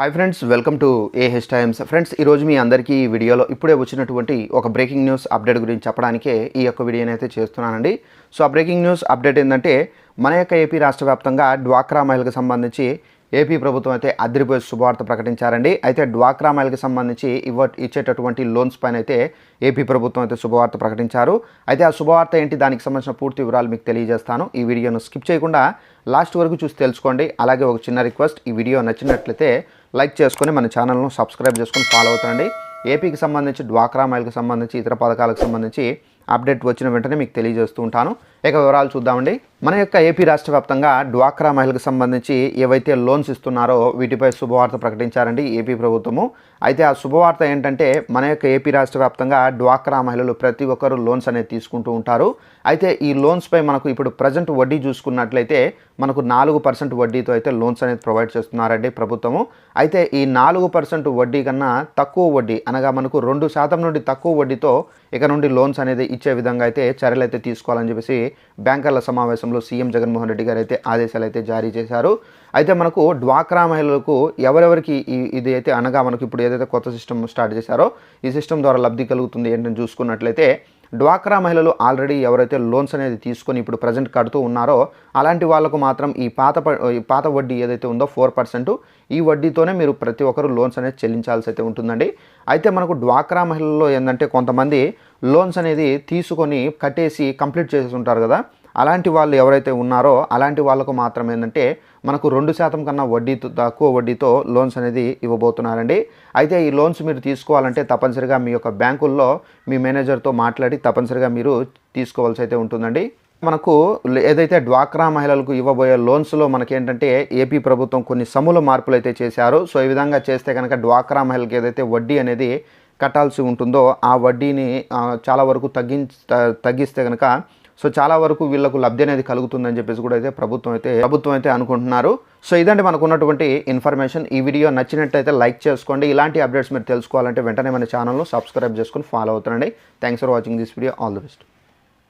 Hi friends welcome to AH times. Friends ఈరోజు మీ అందరికీ ఈ వీడియోలో ఇప్పుడే వచ్చినటువంటి ఒక బ్రేకింగ్ న్యూస్ అప్డేట్ గురించి చెప్పడానికే ఈ యొక్క వీడియోని అయితే చేస్తున్నానండి. సో ఆ బ్రేకింగ్ న్యూస్ అప్డేట్ ఏంటంటే మన యొక్క ఏపీ రాష్ట్ర వ్యాప్తంగా డ్వాక్రా మహిళకు సంబంధించి ఏపీ ప్రభుత్వం అయితే అదిరిపోయే శుభవార్త ప్రకటించారండి. అయితే డ్వాక్రా మహిళకి సంబంధించి ఇవ్వ ఇచ్చేటటువంటి లోన్స్ పైన అయితే ఏపీ ప్రభుత్వం అయితే శుభవార్త ప్రకటించారు. అయితే ఆ శుభవార్త ఏంటి? దానికి సంబంధించిన పూర్తి వివరాలు మీకు తెలియజేస్తాను. ఈ వీడియోను స్కిప్ చేయకుండా లాస్ట్ వరకు చూసి తెలుసుకోండి. అలాగే ఒక చిన్న రిక్వెస్ట్ ఈ వీడియో నచ్చినట్లయితే లైక్ చేసుకొని మన ఛానల్ను సబ్స్క్రైబ్ చేసుకొని ఫాలో అవుతుండండి ఏపీకి సంబంధించి డ్వాక్రా మహిళకు సంబంధించి ఇతర పథకాలకు సంబంధించి అప్డేట్ వచ్చిన వెంటనే మీకు తెలియజేస్తూ ఉంటాను. ఇక వివరాలు చూద్దామండి. మన యొక్క ఏపీ రాష్ట్ర వ్యాప్తంగా డ్వాక్రా మహిళకు సంబంధించి ఏవైతే లోన్స్ ఇస్తున్నారో వీటిపై శుభవార్త ప్రకటించారండి ఏపీ ప్రభుత్వము. అయితే ఆ శుభవార్త ఏంటంటే మన యొక్క ఏపీ రాష్ట్ర వ్యాప్తంగా డ్వాక్రా మహిళలు ప్రతి ఒక్కరు లోన్స్ అనేది తీసుకుంటూ ఉంటారు. అయితే ఈ లోన్స్పై మనకు ఇప్పుడు ప్రజెంట్ వడ్డీ చూసుకున్నట్లయితే మనకు నాలుగు పర్సెంట్ వడ్డీతో అయితే లోన్స్ అనేది ప్రొవైడ్ చేస్తున్నారండి ప్రభుత్వము. అయితే ఈ నాలుగు పర్సెంట్ వడ్డీ కన్నా తక్కువ వడ్డీ అనగా మనకు రెండు శాతం నుండి తక్కువ వడ్డీతో ఇక నుండి లోన్స్ అనేది ఇచ్చే విధంగా అయితే చర్యలు అయితే తీసుకోవాలని చెప్పేసి బ్యాంకర్ల రాష్ట్రంలో సీఎం జగన్మోహన్ రెడ్డి గారు అయితే ఆదేశాలు అయితే జారీ చేశారు. అయితే మనకు డ్వాక్రా మహిళలకు ఎవరెవరికి ఇది అయితే అనగా మనకు ఇప్పుడు ఏదైతే కొత్త సిస్టమ్ స్టార్ట్ చేశారో ఈ సిస్టమ్ ద్వారా లబ్ధి కలుగుతుంది ఏంటని చూసుకున్నట్లయితే డ్వాక్రా మహిళలు ఆల్రెడీ ఎవరైతే లోన్స్ అనేది తీసుకొని ఇప్పుడు ప్రజెంట్ కడుతూ ఉన్నారో అలాంటి వాళ్ళకు మాత్రం ఈ పాత ప- ఈ పాత వడ్డీ ఏదైతే ఉందో ఫోర్ పర్సెంట్ ఈ వడ్డీతోనే మీరు ప్రతి ఒక్కరు లోన్స్ అనేది చెల్లించాల్సి అయితే ఉంటుందండి. అయితే మనకు డ్వాక్రా మహిళల్లో ఏంటంటే కొంతమంది లోన్స్ అనేది తీసుకొని కట్టేసి కంప్లీట్ చేసేసి ఉంటారు కదా అలాంటి వాళ్ళు ఎవరైతే ఉన్నారో అలాంటి వాళ్ళకు మాత్రం ఏంటంటే మనకు రెండు శాతం కన్నా వడ్డీతో తక్కువ వడ్డీతో లోన్స్ అనేది ఇవ్వబోతున్నారండి. అయితే ఈ లోన్స్ మీరు తీసుకోవాలంటే తప్పనిసరిగా మీ యొక్క బ్యాంకుల్లో మీ మేనేజర్తో మాట్లాడి తప్పనిసరిగా మీరు తీసుకోవాల్సి అయితే ఉంటుందండి. మనకు ఏదైతే డ్వాక్రా మహిళలకు ఇవ్వబోయే లోన్స్లో మనకేంటంటే ఏపీ ప్రభుత్వం కొన్ని సమూల మార్పులు అయితే చేశారు. సో ఈ విధంగా చేస్తే కనుక డ్వాక్రా మహిళలకు ఏదైతే వడ్డీ అనేది కట్టాల్సి ఉంటుందో ఆ వడ్డీని చాలా వరకు తగ్గించ తగ్గిస్తే కనుక సో చాలా వరకు వీళ్ళకు లబ్ధి అనేది కలుగుతుందని చెప్పేసి కూడా అయితే ప్రభుత్వం అయితే ప్రభుత్వం అయితే అనుకుంటున్నారు. సో ఇదంటే మనకున్నటువంటి ఇన్ఫర్మేషన్. ఈ వీడియో నచ్చినట్టయితే లైక్ చేసుకోండి. ఇలాంటి అప్డేట్స్ మీరు తెలుసుకోవాలంటే వెంటనే మన ఛానల్ను సబ్స్క్రైబ్ చేసుకొని follow అవుతుండండి. Thanks for watching this video all the best